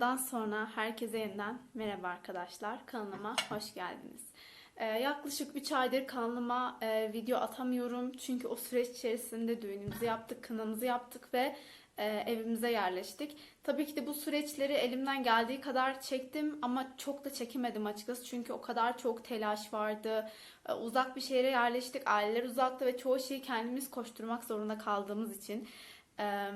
aradan sonra herkese yeniden merhaba arkadaşlar. Kanalıma hoş geldiniz. Ee, yaklaşık 3 aydır kanalıma e, video atamıyorum. Çünkü o süreç içerisinde düğünümüzü yaptık, kınamızı yaptık ve e, evimize yerleştik. Tabii ki de bu süreçleri elimden geldiği kadar çektim ama çok da çekemedim açıkçası. Çünkü o kadar çok telaş vardı. E, uzak bir şehre yerleştik, aileler uzakta ve çoğu şeyi kendimiz koşturmak zorunda kaldığımız için... E,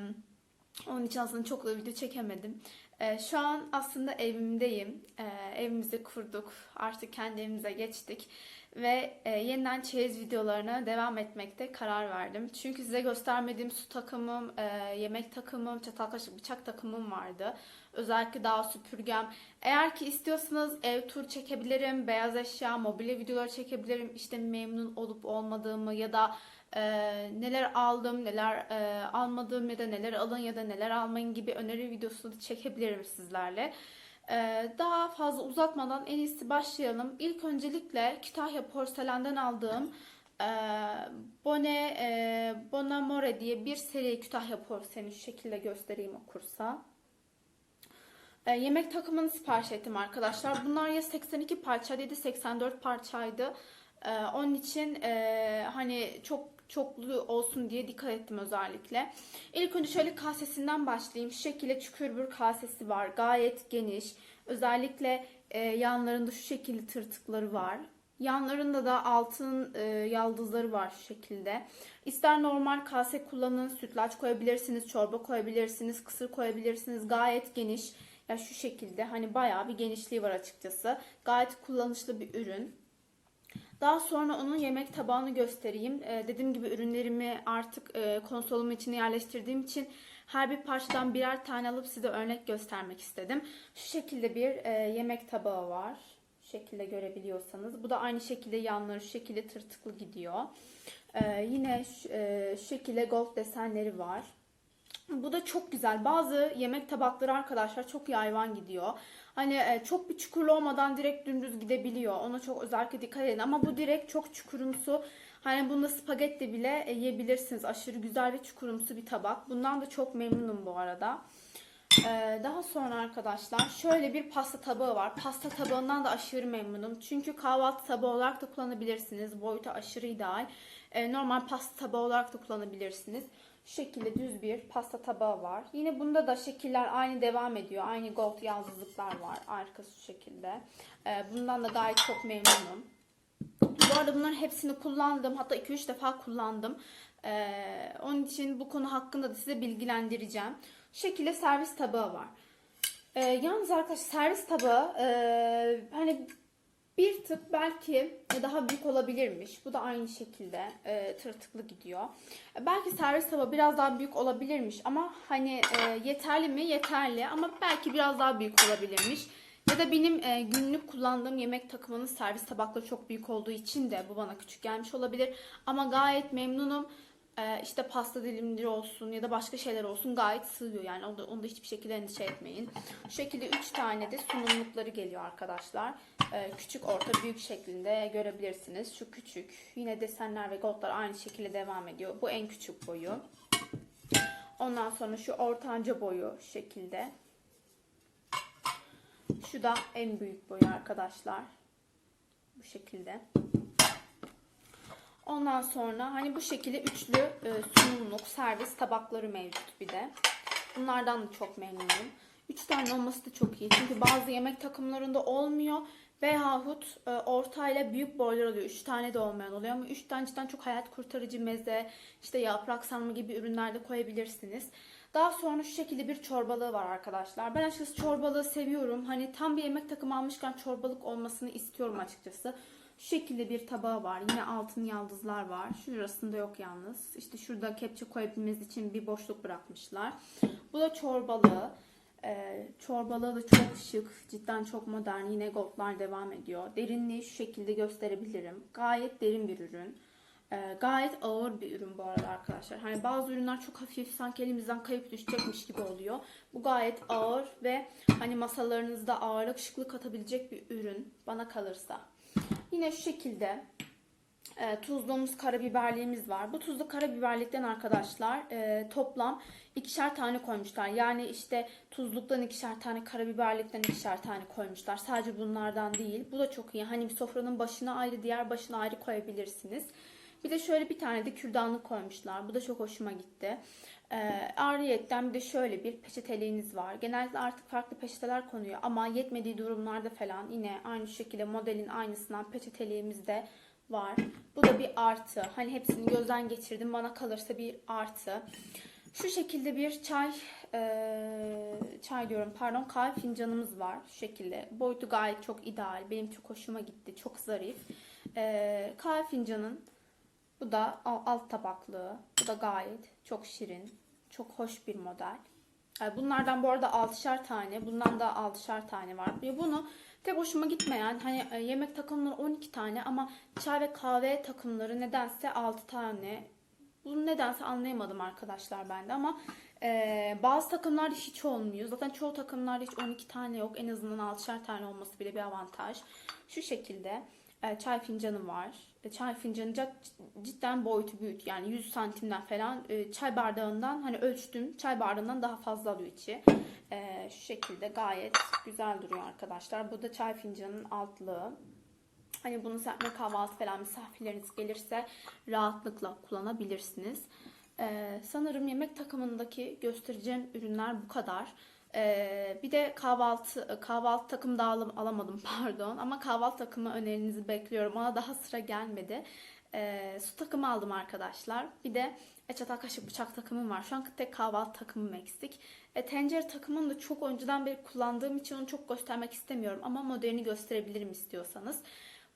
onun için aslında çok da video çekemedim. Ee, şu an aslında evimdeyim. Ee, evimizi kurduk. Artık kendi evimize geçtik. Ve e, yeniden çeyiz videolarına devam etmekte karar verdim. Çünkü size göstermediğim su takımım, e, yemek takımım, çatal kaşık bıçak takımım vardı. Özellikle daha süpürgem. Eğer ki istiyorsanız ev tur çekebilirim, beyaz eşya, mobilya videoları çekebilirim. İşte memnun olup olmadığımı ya da e, neler aldım, neler e, almadım ya da neler alın ya da neler almayın gibi öneri videosu da çekebilirim sizlerle. E, daha fazla uzatmadan en iyisi başlayalım. İlk öncelikle Kütahya Porselen'den aldığım e, Bone e, Bonamore diye bir seri Kütahya Porseleni şu şekilde göstereyim okursa. E, yemek takımını sipariş ettim arkadaşlar. Bunlar ya 82 parçaydı ya da 84 parçaydı. E, onun için e, hani çok çoklu olsun diye dikkat ettim özellikle. İlk önce şöyle kasesinden başlayayım. Şu şekilde çükürbür kasesi var. Gayet geniş. Özellikle e, yanlarında şu şekilde tırtıkları var. Yanlarında da altın e, yaldızları var şu şekilde. İster normal kase kullanın, sütlaç koyabilirsiniz, çorba koyabilirsiniz, kısır koyabilirsiniz. Gayet geniş. Ya şu şekilde hani bayağı bir genişliği var açıkçası. Gayet kullanışlı bir ürün. Daha sonra onun yemek tabağını göstereyim. Ee, dediğim gibi ürünlerimi artık e, konsolumun içine yerleştirdiğim için her bir parçadan birer tane alıp size örnek göstermek istedim. Şu şekilde bir e, yemek tabağı var. Şu şekilde görebiliyorsanız. Bu da aynı şekilde yanları şu şekilde tırtıklı gidiyor. Ee, yine şu, e, şu şekilde gold desenleri var. Bu da çok güzel. Bazı yemek tabakları arkadaşlar çok yayvan gidiyor. Hani e, çok bir çukurlu olmadan direkt dümdüz gidebiliyor. Ona çok özellikle dikkat edin. Ama bu direkt çok çukurumsu. Hani bunda spagetti bile e, yiyebilirsiniz. Aşırı güzel ve çukurumsu bir tabak. Bundan da çok memnunum bu arada. Ee, daha sonra arkadaşlar şöyle bir pasta tabağı var. Pasta tabağından da aşırı memnunum. Çünkü kahvaltı tabağı olarak da kullanabilirsiniz. Boyutu aşırı ideal. Ee, normal pasta tabağı olarak da kullanabilirsiniz. Şekilde düz bir pasta tabağı var. Yine bunda da şekiller aynı devam ediyor. Aynı gold yaldızlıklar var. Arkası şu şekilde. Ee, bundan da gayet çok memnunum. Bu arada bunların hepsini kullandım. Hatta 2-3 defa kullandım. Ee, onun için bu konu hakkında da size bilgilendireceğim. Şekilde servis tabağı var. Ee, yalnız arkadaşlar servis tabağı e, hani bir tık belki daha büyük olabilirmiş. Bu da aynı şekilde e, tırtıklı gidiyor. Belki servis tabağı biraz daha büyük olabilirmiş ama hani e, yeterli mi? Yeterli ama belki biraz daha büyük olabilirmiş. Ya da benim e, günlük kullandığım yemek takımının servis tabakları çok büyük olduğu için de bu bana küçük gelmiş olabilir. Ama gayet memnunum. E, işte pasta dilimleri olsun ya da başka şeyler olsun gayet sığıyor. Yani onda, onda hiçbir şekilde endişe etmeyin. Şu şekilde 3 tane de sunumlukları geliyor arkadaşlar. E, küçük, orta, büyük şeklinde görebilirsiniz. Şu küçük. Yine desenler ve goldlar aynı şekilde devam ediyor. Bu en küçük boyu. Ondan sonra şu ortanca boyu şekilde. Şu da en büyük boyu arkadaşlar. Bu şekilde. Ondan sonra hani bu şekilde üçlü e, sunumluk servis tabakları mevcut bir de. Bunlardan da çok memnunum. Üç tane olması da çok iyi. Çünkü bazı yemek takımlarında olmuyor. Veyahut e, ortayla büyük boylar oluyor. Üç tane de olmayan oluyor ama üç tane cidden çok hayat kurtarıcı meze, işte yaprak sarma gibi ürünler de koyabilirsiniz. Daha sonra şu şekilde bir çorbalığı var arkadaşlar. Ben açıkçası çorbalığı seviyorum. Hani tam bir yemek takımı almışken çorbalık olmasını istiyorum açıkçası. Şu şekilde bir tabağı var. Yine altın yaldızlar var. Şurasında yok yalnız. İşte şurada kepçe koyabilmemiz için bir boşluk bırakmışlar. Bu da çorbalığı. Ee, çorbalığı da çok şık. Cidden çok modern. Yine goldlar devam ediyor. Derinliği şu şekilde gösterebilirim. Gayet derin bir ürün. Ee, gayet ağır bir ürün bu arada arkadaşlar. Hani bazı ürünler çok hafif sanki elimizden kayıp düşecekmiş gibi oluyor. Bu gayet ağır ve hani masalarınızda ağırlık şıklık katabilecek bir ürün bana kalırsa. Yine şu şekilde e, tuzluğumuz, karabiberliğimiz var. Bu tuzlu karabiberlikten arkadaşlar e, toplam ikişer tane koymuşlar. Yani işte tuzluktan ikişer tane, karabiberlikten ikişer tane koymuşlar. Sadece bunlardan değil. Bu da çok iyi. Hani bir sofranın başına ayrı, diğer başına ayrı koyabilirsiniz. Bir de şöyle bir tane de kürdanlık koymuşlar. Bu da çok hoşuma gitti. Ayrıyetten bir de şöyle bir peçeteliğiniz var. Genellikle artık farklı peçeteler konuyor ama yetmediği durumlarda falan yine aynı şekilde modelin aynısından peçeteliğimiz de var. Bu da bir artı. Hani hepsini gözden geçirdim. Bana kalırsa bir artı. Şu şekilde bir çay eee, çay diyorum pardon kahve fincanımız var. Şu şekilde. Boyutu gayet çok ideal. Benim çok hoşuma gitti. Çok zarif. Eee kahve fincanın bu da al- alt tabaklı. Bu da gayet çok şirin. Çok hoş bir model. Bunlardan bu arada 6'şar tane. Bundan da 6'şar tane var. Bunu tek hoşuma gitmeyen hani e, yemek takımları 12 tane ama çay ve kahve takımları nedense 6 tane. Bunu nedense anlayamadım arkadaşlar bende ama e, bazı takımlarda hiç olmuyor. Zaten çoğu takımlarda hiç 12 tane yok. En azından 6'şar tane olması bile bir avantaj. Şu şekilde e, çay fincanı var. E, çay fincanı cid- cidden boyutu büyük. Yani 100 santimden falan e, çay bardağından hani ölçtüm. Çay bardağından daha fazla alıyor içi. E, şu şekilde gayet güzel duruyor arkadaşlar. Bu da çay fincanının altlığı. Hani bunu serpme kahvaltı falan misafirleriniz gelirse rahatlıkla kullanabilirsiniz. Sanırım yemek takımındaki göstereceğim ürünler bu kadar. Ee, bir de kahvaltı kahvaltı takımı da alım, alamadım pardon ama kahvaltı takımı önerinizi bekliyorum. Ona daha sıra gelmedi. Ee, su takımı aldım arkadaşlar. Bir de e, çatal kaşık bıçak takımım var. Şu an tek kahvaltı takımım eksik. E, tencere takımını da çok önceden beri kullandığım için onu çok göstermek istemiyorum. Ama modelini gösterebilirim istiyorsanız.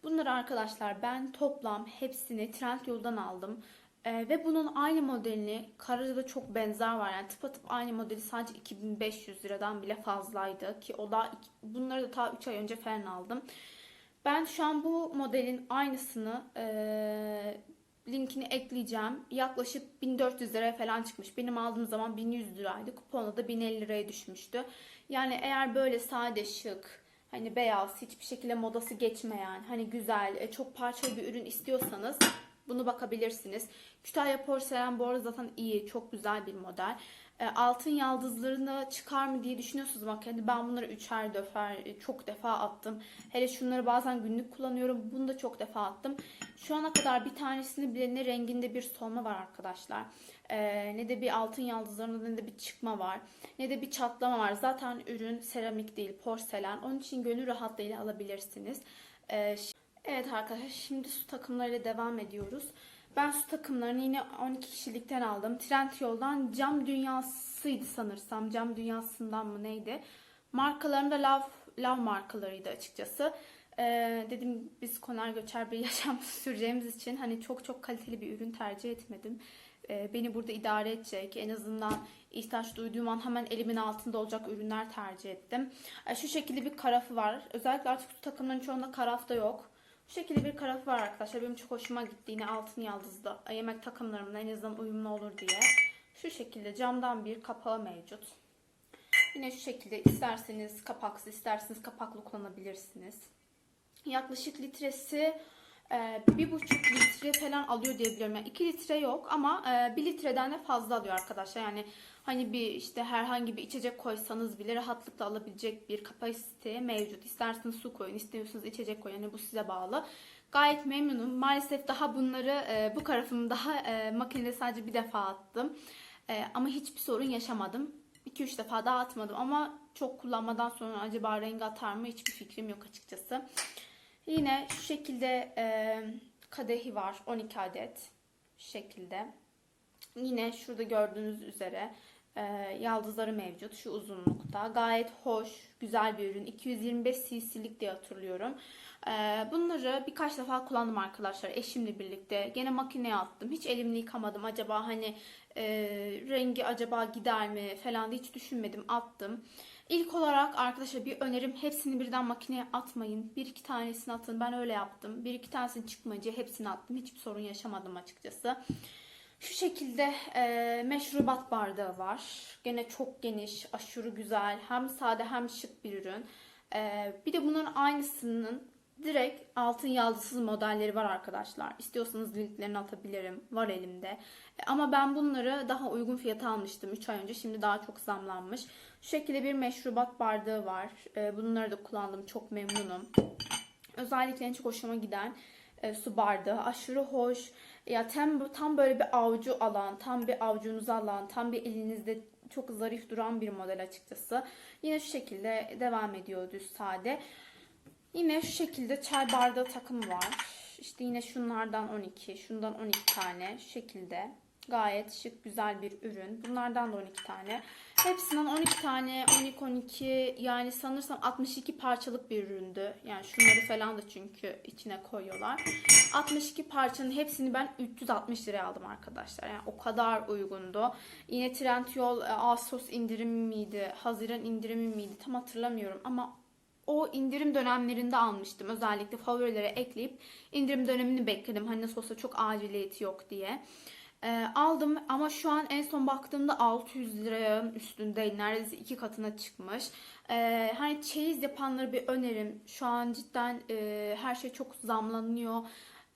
Bunları arkadaşlar ben toplam hepsini Trendyol'dan aldım. Ee, ve bunun aynı modelini Karaca'da çok benzer var. Yani tıpatıp aynı modeli sadece 2500 liradan bile fazlaydı. Ki o da bunları da ta 3 ay önce falan aldım. Ben şu an bu modelin aynısını eee, linkini ekleyeceğim. Yaklaşık 1400 liraya falan çıkmış. Benim aldığım zaman 1100 liraydı. Kuponla da 1050 liraya düşmüştü. Yani eğer böyle sade şık, hani beyaz, hiçbir şekilde modası geçmeyen, hani güzel, e, çok parçalı bir ürün istiyorsanız bunu bakabilirsiniz. Kütahya porselen bu arada zaten iyi, çok güzel bir model. E, altın yaldızlarını çıkar mı diye düşünüyorsunuz hani ben bunları üçer döfer e, çok defa attım. Hele şunları bazen günlük kullanıyorum. Bunu da çok defa attım. Şu ana kadar bir tanesini bile ne renginde bir solma var arkadaşlar. E, ne de bir altın yaldızlarında ne de bir çıkma var. Ne de bir çatlama var. Zaten ürün seramik değil porselen. Onun için gönül rahatlığıyla alabilirsiniz. E, Evet arkadaşlar şimdi su takımlarıyla devam ediyoruz. Ben su takımlarını yine 12 kişilikten aldım. Trendyol'dan cam dünyasıydı sanırsam. Cam dünyasından mı neydi? Markalarında Lav, Lav markalarıydı açıkçası. Ee, dedim biz konar göçer bir yaşam süreceğimiz için hani çok çok kaliteli bir ürün tercih etmedim. Ee, beni burada idare edecek en azından ihtiyaç duyduğum an hemen elimin altında olacak ürünler tercih ettim. Ee, şu şekilde bir karafı var. Özellikle artık su takımlarının çoğunda karaf da yok. Bu şekilde bir karafı var arkadaşlar. Benim çok hoşuma gitti. Yine altın yaldızlı yemek takımlarımla en azından uyumlu olur diye. Şu şekilde camdan bir kapağı mevcut. Yine şu şekilde isterseniz kapaksız isterseniz kapaklı kullanabilirsiniz. Yaklaşık litresi e, bir buçuk litre falan alıyor diye biliyorum. Yani 2 litre yok ama e, 1 litreden de fazla alıyor arkadaşlar. Yani hani bir işte herhangi bir içecek koysanız bile rahatlıkla alabilecek bir kapasite mevcut. İsterseniz su koyun, istiyorsanız içecek koyun. Yani bu size bağlı. Gayet memnunum. Maalesef daha bunları e, bu karafımı daha e, makinede sadece bir defa attım. E, ama hiçbir sorun yaşamadım. 2-3 defa daha atmadım ama çok kullanmadan sonra acaba rengi atar mı hiçbir fikrim yok açıkçası. Yine şu şekilde e, kadehi var 12 adet. Şekilde. Yine şurada gördüğünüz üzere e, yaldızları mevcut şu uzunlukta. Gayet hoş, güzel bir ürün. 225 cc'lik diye hatırlıyorum. E, bunları birkaç defa kullandım arkadaşlar eşimle birlikte. Gene makineye attım. Hiç elimle yıkamadım. Acaba hani e, rengi acaba gider mi falan diye hiç düşünmedim. Attım. İlk olarak arkadaşlar bir önerim hepsini birden makineye atmayın. Bir iki tanesini atın. Ben öyle yaptım. Bir iki tanesini çıkmayınca hepsini attım. Hiçbir sorun yaşamadım açıkçası. Şu şekilde e, meşrubat bardağı var. Gene çok geniş, aşırı güzel. Hem sade hem şık bir ürün. E, bir de bunun aynısının Direkt altın yaldızsız modelleri var arkadaşlar. İstiyorsanız linklerini atabilirim. Var elimde. E, Ama ben bunları daha uygun fiyata almıştım 3 ay önce. Şimdi daha çok zamlanmış. Şu şekilde bir meşrubat bardağı var. E, Bunları da kullandım. Çok memnunum. Özellikle en çok hoşuma giden e, su bardağı. Aşırı hoş. Ya tam, tam böyle bir avucu alan, tam bir avucunuza alan, tam bir elinizde çok zarif duran bir model açıkçası. Yine şu şekilde devam ediyor düz sade. Yine şu şekilde çay bardağı takımı var. İşte yine şunlardan 12, şundan 12 tane şu şekilde. Gayet şık güzel bir ürün. Bunlardan da 12 tane. Hepsinden 12 tane, 12 12 yani sanırsam 62 parçalık bir üründü. Yani şunları falan da çünkü içine koyuyorlar. 62 parçanın hepsini ben 360 liraya aldım arkadaşlar. Yani o kadar uygundu. Yine Trendyol e, Ağustos indirimi miydi, Haziran indirimi miydi tam hatırlamıyorum ama o indirim dönemlerinde almıştım. Özellikle favorilere ekleyip indirim dönemini bekledim. Hani nasıl olsa çok aciliyeti yok diye. Ee, aldım ama şu an en son baktığımda 600 liraya üstünde neredeyse iki katına çıkmış. Ee, hani çeyiz yapanları bir önerim. Şu an cidden e, her şey çok zamlanıyor.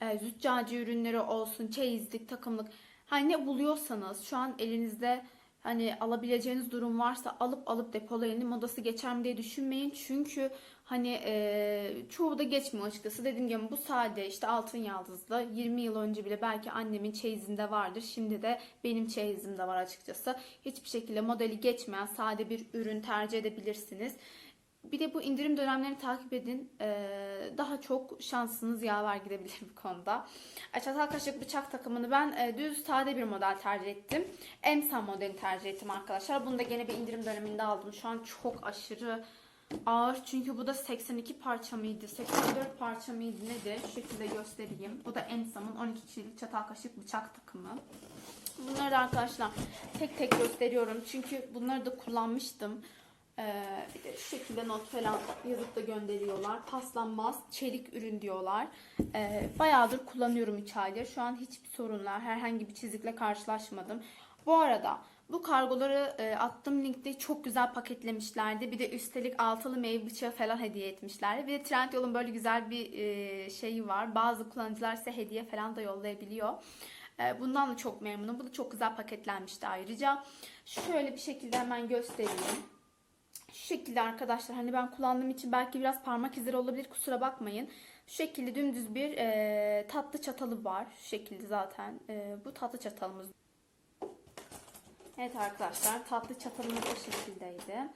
Ee, züccaci ürünleri olsun, çeyizlik, takımlık. Hani ne buluyorsanız şu an elinizde hani alabileceğiniz durum varsa alıp alıp depolayın. Modası geçer mi diye düşünmeyin. Çünkü hani e, çoğu da geçmiyor açıkçası. Dediğim gibi bu sade işte altın yaldızlı 20 yıl önce bile belki annemin çeyizinde vardır. Şimdi de benim çeyizimde var açıkçası. Hiçbir şekilde modeli geçmeyen sade bir ürün tercih edebilirsiniz. Bir de bu indirim dönemlerini takip edin. Ee, daha çok şansınız yaver gidebilir bu konuda. Çatal kaşık bıçak takımını ben e, düz sade bir model tercih ettim. Emsan modeli tercih ettim arkadaşlar. Bunu da gene bir indirim döneminde aldım. Şu an çok aşırı ağır. Çünkü bu da 82 parça mıydı? 84 parça mıydı? Nedir? Şu şekilde göstereyim. Bu da Emsam'ın 12 kişilik çatal kaşık bıçak takımı. Bunları da arkadaşlar tek tek gösteriyorum. Çünkü bunları da kullanmıştım. Ee, bir de şu şekilde not falan yazıp da gönderiyorlar. Paslanmaz çelik ürün diyorlar. Ee, bayağıdır kullanıyorum 3 aydır. Şu an hiçbir sorunla herhangi bir çizikle karşılaşmadım. Bu arada bu kargoları e, attığım linkte çok güzel paketlemişlerdi. Bir de üstelik altılı meyve bıçağı falan hediye etmişlerdi. Bir de Trendyol'un böyle güzel bir e, şeyi var. Bazı kullanıcılar ise hediye falan da yollayabiliyor. E, bundan da çok memnunum. Bu da çok güzel paketlenmişti ayrıca. Şöyle bir şekilde hemen göstereyim. Şu şekilde arkadaşlar hani ben kullandığım için belki biraz parmak izleri olabilir kusura bakmayın. Şu şekilde dümdüz bir e, tatlı çatalı var. Şu şekilde zaten e, bu tatlı çatalımız. Evet arkadaşlar tatlı çatalımız bu şekildeydi.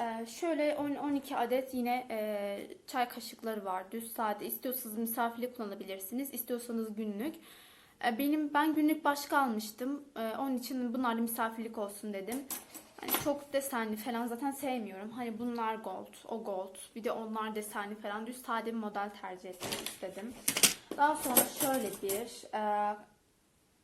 E, şöyle 10 12 adet yine e, çay kaşıkları var. Düz sade. İstiyorsanız misafirlik kullanabilirsiniz. İstiyorsanız günlük. E, benim ben günlük başka almıştım. E, onun için bunlarla misafirlik olsun dedim. Hani çok desenli falan zaten sevmiyorum. Hani bunlar gold, o gold. Bir de onlar desenli falan. Düz sade bir model tercih etmek istedim. Daha sonra şöyle bir e,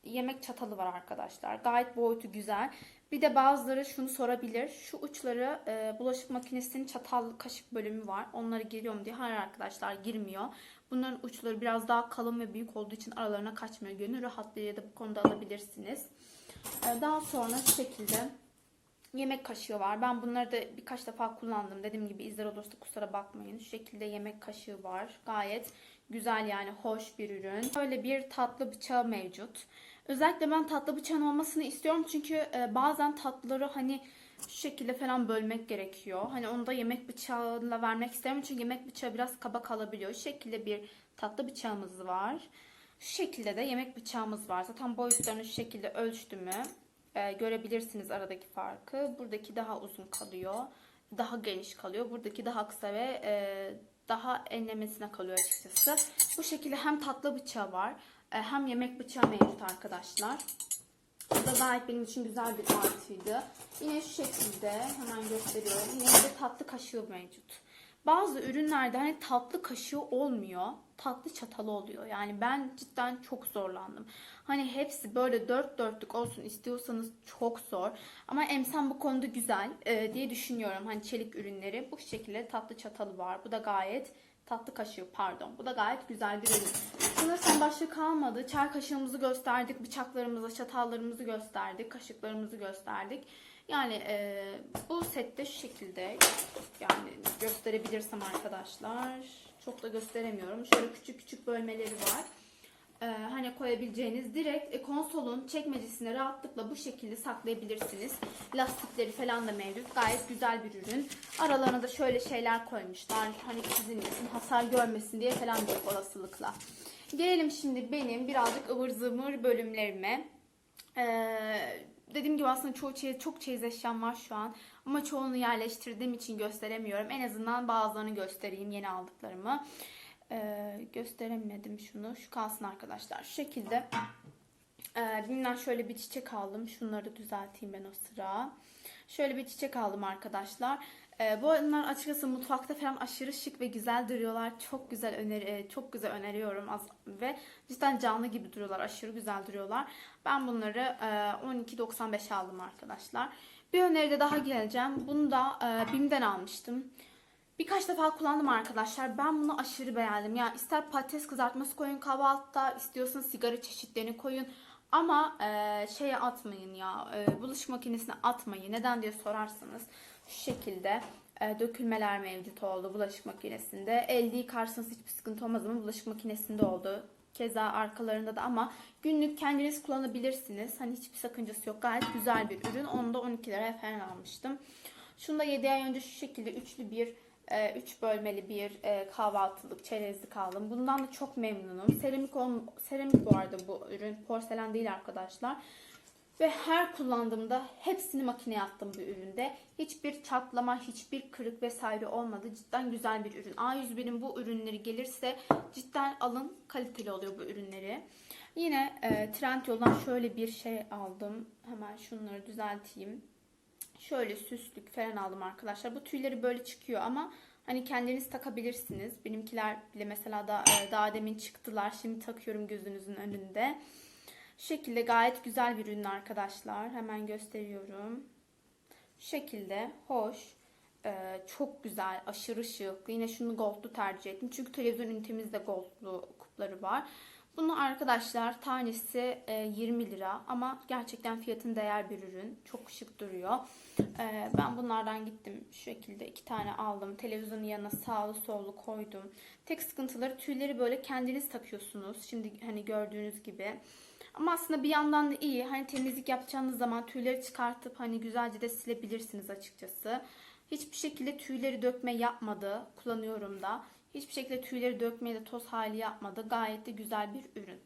yemek çatalı var arkadaşlar. Gayet boyutu güzel. Bir de bazıları şunu sorabilir. Şu uçları e, bulaşık makinesinin çatal kaşık bölümü var. Onları giriyor mu diye. Hayır arkadaşlar girmiyor. Bunların uçları biraz daha kalın ve büyük olduğu için aralarına kaçmıyor. Gönül rahatlığıyla da bu konuda alabilirsiniz. E, daha sonra şu şekilde yemek kaşığı var. Ben bunları da birkaç defa kullandım. Dediğim gibi izler olursa kusura bakmayın. Şu şekilde yemek kaşığı var. Gayet güzel yani hoş bir ürün. Böyle bir tatlı bıçağı mevcut. Özellikle ben tatlı bıçağın olmasını istiyorum. Çünkü e, bazen tatlıları hani şu şekilde falan bölmek gerekiyor. Hani onu da yemek bıçağıyla vermek istemiyorum. Çünkü yemek bıçağı biraz kaba kalabiliyor. Şu şekilde bir tatlı bıçağımız var. Şu şekilde de yemek bıçağımız var. Zaten boyutlarını şu şekilde ölçtümü e, görebilirsiniz aradaki farkı. Buradaki daha uzun kalıyor. Daha geniş kalıyor. Buradaki daha kısa ve e, daha enlemesine kalıyor açıkçası. Bu şekilde hem tatlı bıçağı var e, hem yemek bıçağı mevcut arkadaşlar. Bu da gayet benim için güzel bir artıydı. Yine şu şekilde hemen gösteriyorum. Yine de tatlı kaşığı mevcut. Bazı ürünlerde hani tatlı kaşığı olmuyor. Tatlı çatalı oluyor. Yani ben cidden çok zorlandım. Hani hepsi böyle dört dörtlük olsun istiyorsanız çok zor. Ama emsam bu konuda güzel e, diye düşünüyorum. Hani çelik ürünleri bu şekilde tatlı çatalı var. Bu da gayet tatlı kaşığı pardon. Bu da gayet güzel bir ürün. Sanırsam başka kalmadı. Çay kaşığımızı gösterdik. Bıçaklarımızı, çatallarımızı gösterdik. Kaşıklarımızı gösterdik. Yani e, bu sette şu şekilde yani gösterebilirsem arkadaşlar Çok da gösteremiyorum. Şöyle küçük küçük bölmeleri var. Ee, hani koyabileceğiniz direkt e, konsolun çekmecesine rahatlıkla bu şekilde saklayabilirsiniz. Lastikleri falan da mevcut. Gayet güzel bir ürün. Aralarına da şöyle şeyler koymuşlar. Hani çizilmesin, hasar görmesin diye falan büyük olasılıkla. Gelelim şimdi benim birazcık ıvır zıvır bölümlerime. Ee, dediğim gibi aslında çoğu çeyiz, çok çeyiz eşyam var şu an. Ama çoğunu yerleştirdiğim için gösteremiyorum. En azından bazılarını göstereyim yeni aldıklarımı. Ee, gösteremedim şunu. Şu kalsın arkadaşlar. Şu şekilde. Ee, şöyle bir çiçek aldım. Şunları düzelteyim ben o sıra. Şöyle bir çiçek aldım arkadaşlar. Ee, bu bunlar açıkçası mutfakta falan aşırı şık ve güzel duruyorlar. Çok güzel öneri e, çok güzel öneriyorum Az- ve cidden canlı gibi duruyorlar. Aşırı güzel duruyorlar. Ben bunları e, 12.95 aldım arkadaşlar. Bir öneri de daha geleceğim. Bunu da e, Bim'den almıştım. Birkaç defa kullandım arkadaşlar. Ben bunu aşırı beğendim. Ya ister patates kızartması koyun kahvaltıda, istiyorsanız sigara çeşitlerini koyun. Ama e, şeye atmayın ya. E, bulaşık makinesine atmayın. Neden diye sorarsanız şu şekilde e, dökülmeler mevcut oldu bulaşık makinesinde. Elde yıkarsanız hiçbir sıkıntı olmaz ama bulaşık makinesinde oldu. Keza arkalarında da ama günlük kendiniz kullanabilirsiniz. Hani hiçbir sakıncası yok. Gayet güzel bir ürün. Onu da 12 liraya falan almıştım. Şunu da 7 ay önce şu şekilde üçlü bir 3 bölmeli bir e, kahvaltılık çerezlik aldım. Bundan da çok memnunum. Seramik ol, seramik bu arada bu ürün. Porselen değil arkadaşlar. Ve her kullandığımda hepsini makineye attım bu üründe. Hiçbir çatlama, hiçbir kırık vesaire olmadı. Cidden güzel bir ürün. A101'in bu ürünleri gelirse cidden alın. Kaliteli oluyor bu ürünleri. Yine e, Trendyol'dan şöyle bir şey aldım. Hemen şunları düzelteyim. Şöyle süslük falan aldım arkadaşlar. Bu tüyleri böyle çıkıyor ama hani kendiniz takabilirsiniz. Benimkiler bile mesela da e, daha demin çıktılar. Şimdi takıyorum gözünüzün önünde. Şu şekilde gayet güzel bir ürün arkadaşlar. Hemen gösteriyorum. Şu şekilde hoş. e, çok güzel, aşırı şık. Yine şunu goldlu tercih ettim. Çünkü televizyon ünitemizde goldlu kupları var. Bunu arkadaşlar tanesi e, 20 lira ama gerçekten fiyatın değer bir ürün. Çok şık duruyor. E, ben bunlardan gittim şu şekilde iki tane aldım. Televizyonun yanına sağlı sollu koydum. Tek sıkıntıları tüyleri böyle kendiniz takıyorsunuz. Şimdi hani gördüğünüz gibi. Ama aslında bir yandan da iyi. Hani temizlik yapacağınız zaman tüyleri çıkartıp hani güzelce de silebilirsiniz açıkçası. Hiçbir şekilde tüyleri dökme yapmadı. Kullanıyorum da. Hiçbir şekilde tüyleri dökmeye de toz hali yapmadı. Gayet de güzel bir ürün.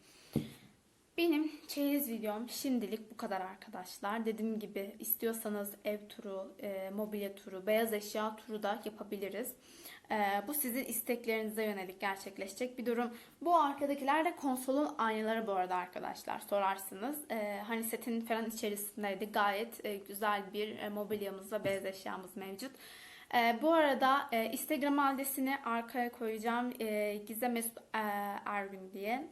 Benim çeyiz videom şimdilik bu kadar arkadaşlar. Dediğim gibi istiyorsanız ev turu, e, mobilya turu, beyaz eşya turu da yapabiliriz. E, bu sizin isteklerinize yönelik gerçekleşecek bir durum. Bu arkadakiler de konsolun aynaları bu arada arkadaşlar sorarsınız. E, hani setin falan içerisindeydi. Gayet e, güzel bir e, mobilyamız ve beyaz eşyamız mevcut. E, bu arada e, Instagram adresini arkaya koyacağım. E, Gizem Mesut e, Ergün diye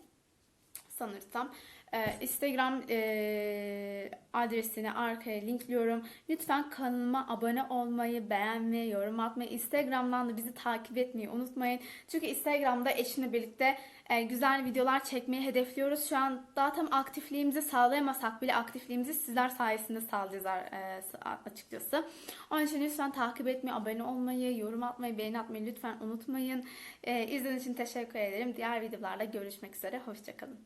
sanırsam. Ee, Instagram e, adresini arkaya linkliyorum. Lütfen kanalıma abone olmayı, beğenmeyi, yorum atmayı, Instagram'dan da bizi takip etmeyi unutmayın. Çünkü Instagram'da eşimle birlikte e, güzel videolar çekmeyi hedefliyoruz. Şu an daha tam aktifliğimizi sağlayamasak bile aktifliğimizi sizler sayesinde sağlayacağız e, açıkçası. Onun için lütfen takip etmeyi, abone olmayı, yorum atmayı, beğeni atmayı lütfen unutmayın. E, için teşekkür ederim. Diğer videolarda görüşmek üzere. Hoşçakalın.